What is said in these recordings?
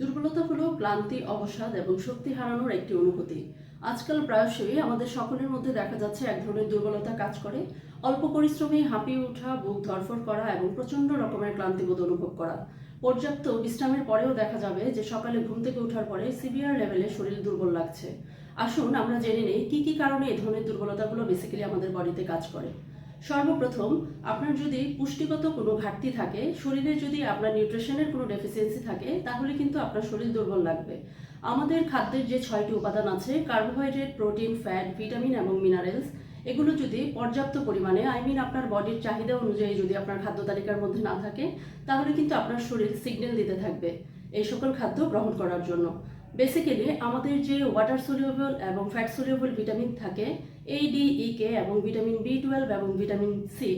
দুর্বলতা হলো ক্লান্তি, অবসাদ এবং শক্তি হারানোর একটি অনুভূতি। আজকাল প্রায়শই আমাদের সকলের মধ্যে দেখা যাচ্ছে এক ধরনের দুর্বলতা কাজ করে। অল্প পরিশ্রমে হাঁপিয়ে ওঠা, বুক ধরফর করা এবং প্রচণ্ড রকমের ক্লান্তিবোধ অনুভব করা। পর্যাপ্ত বিশ্রামের পরেও দেখা যাবে যে সকালে ঘুম থেকে ওঠার পরে সিভিয়ার লেভেলে শরীর দুর্বল লাগছে। আসুন আমরা জেনে নেই কী কী কারণে এই ধরনের দুর্বলতাগুলো বেসিক্যালি আমাদের বডিতে কাজ করে। সর্বপ্রথম, আপনার যদি পুষ্টিগত কোনো ঘাটতি থাকে, শরীরে যদি আপনার নিউট্রিশনের কোনো ডেফিসিয়েন্সি থাকে, তাহলে কিন্তু আপনার শরীর দুর্বল লাগবে। আমাদের খাদ্যের যে ছয়টি উপাদান আছে, কার্বোহাইড্রেট, প্রোটিন, ফ্যাট, ভিটামিন এবং মিনারেলস, এগুলো যদি পর্যাপ্ত পরিমাণে, আই মিন আপনার বডির চাহিদা অনুযায়ী যদি আপনার খাদ্য তালিকার মধ্যে না থাকে, তাহলে কিন্তু আপনার শরীর সিগন্যাল দিতে থাকবে, এই সকল খাদ্য গ্রহণ করার জন্য। বেসিক্যালি আমাদের যে ওয়াটার সোলিউবল এবং ফ্যাট সোলিউবল ভিটামিন থাকে এই ডি ই কে এবং ভিটামিন বি টুয়েলভ এবং ভিটামিন সি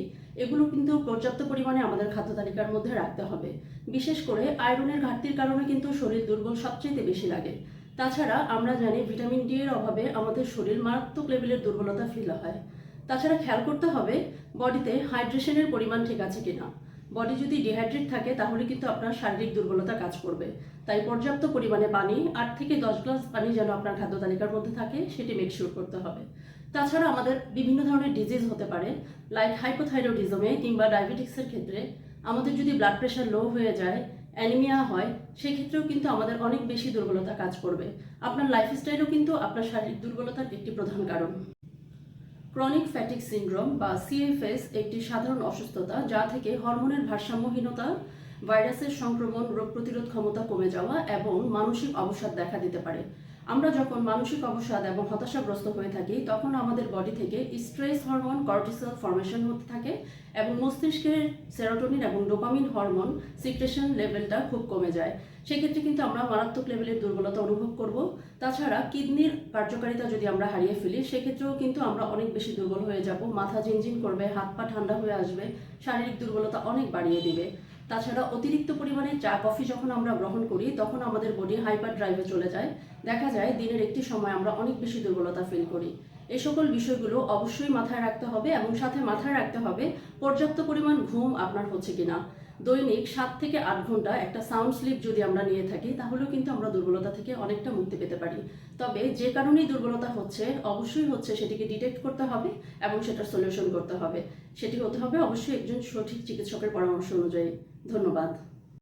এগুলো কিন্তু পর্যাপ্ত পরিমাণে আমাদের খাদ্য তালিকার মধ্যে রাখতে হবে। বিশেষ করে আয়রনের ঘাটতির কারণে কিন্তু শরীর দুর্বল সবচেয়ে বেশি লাগে। তাছাড়া আমরা জানি ভিটামিন ডি এর অভাবে আমাদের শরীর মারাত্মক লেভেলের দুর্বলতা ফিল হয়। তাছাড়া খেয়াল করতে হবে বডিতে হাইড্রেশনের পরিমাণ ঠিক আছে কিনা। বডি যদি ডিহাইড্রেট থাকে, তাহলে কিন্তু আপনার শারীরিক দুর্বলতা কাজ করবে। তাই পর্যাপ্ত পরিমাণে পানি, আট থেকে দশ গ্লাস পানি যেন আপনার খাদ্য তালিকার মধ্যে থাকে, সেটি মেকশিওর করতে হবে। তাছাড়া আমাদের বিভিন্ন ধরনের ডিজিজ হতে পারে লাইক হাইপোথাইরয়েডিজমে কিংবা ডায়াবেটিক্সের ক্ষেত্রে আমাদের যদি ব্লাড প্রেশার লো হয়ে যায় অ্যানিমিয়া হয়, সেক্ষেত্রেও কিন্তু আমাদের অনেক বেশি দুর্বলতা কাজ করবে। আপনার লাইফস্টাইলও কিন্তু আপনার শারীরিক দুর্বলতার একটি প্রধান কারণ। ক্রনিক ফ্যাটিক সিন্ড্রোম বা সিএফএস একটি সাধারণ অসুস্থতা যা থেকে হরমোনের ভারসাম্যহীনতা, ভাইরাসের সংক্রমণ, রোগ প্রতিরোধ ক্ষমতা কমে যাওয়া এবং মানসিক অবসাদ দেখা দিতে পারে। আমরা যখন মানসিক অবসাদ এবং হতাশাগ্রস্ত হয়ে থাকি, তখন আমাদের বডি থেকে স্ট্রেস হরমোন কর্টিসল ফর্মেশন হতে থাকে এবং মস্তিষ্কের সেরোটোনিন এবং ডোপামিন হরমোন সিক্রেশন লেভেলটা খুব কমে যায়। সেক্ষেত্রে কিন্তু আমরা মারাত্মক লেভেলের দুর্বলতা অনুভব করব। তাছাড়া কিডনির কার্যকারিতা যদি আমরা হারিয়ে ফেলি, সেক্ষেত্রেও কিন্তু আমরা অনেক বেশি দুর্বল হয়ে যাব। মাথা ঝিনঝিন করবে, হাত পা ঠান্ডা হয়ে আসবে, শারীরিক দুর্বলতা অনেক বাড়িয়ে দিবে। তাছাড়া অতিরিক্ত পরিমাণে চা, কফি যখন আমরা গ্রহণ করি, তখন আমাদের বডি হাইপার ড্রাইভে চলে যায়। দেখা যায় দিনের একটি সময় আমরা অনেক বেশি দুর্বলতা ফিল করি। এই সকল বিষয়গুলো অবশ্যই মাথায় রাখতে হবে এবং সাথে মাথায় রাখতে হবে, পর্যাপ্ত পরিমাণ ঘুম আপনার হচ্ছে কিনা। দৈনিক সাত থেকে আট ঘণ্টা একটা সাউন্ড স্লিপ যদি আমরা নিয়ে থাকি, তাহলেও কিন্তু আমরা দুর্বলতা থেকে অনেকটা মুক্তি পেতে পারি। তবে যে কারণেই দুর্বলতা হচ্ছে, অবশ্যই হচ্ছে সেটিকে ডিটেক্ট করতে হবে এবং সেটার সলিউশন করতে হবে। সেটি হতে হবে অবশ্যই একজন সঠিক চিকিৎসকের পরামর্শ অনুযায়ী। ধন্যবাদ।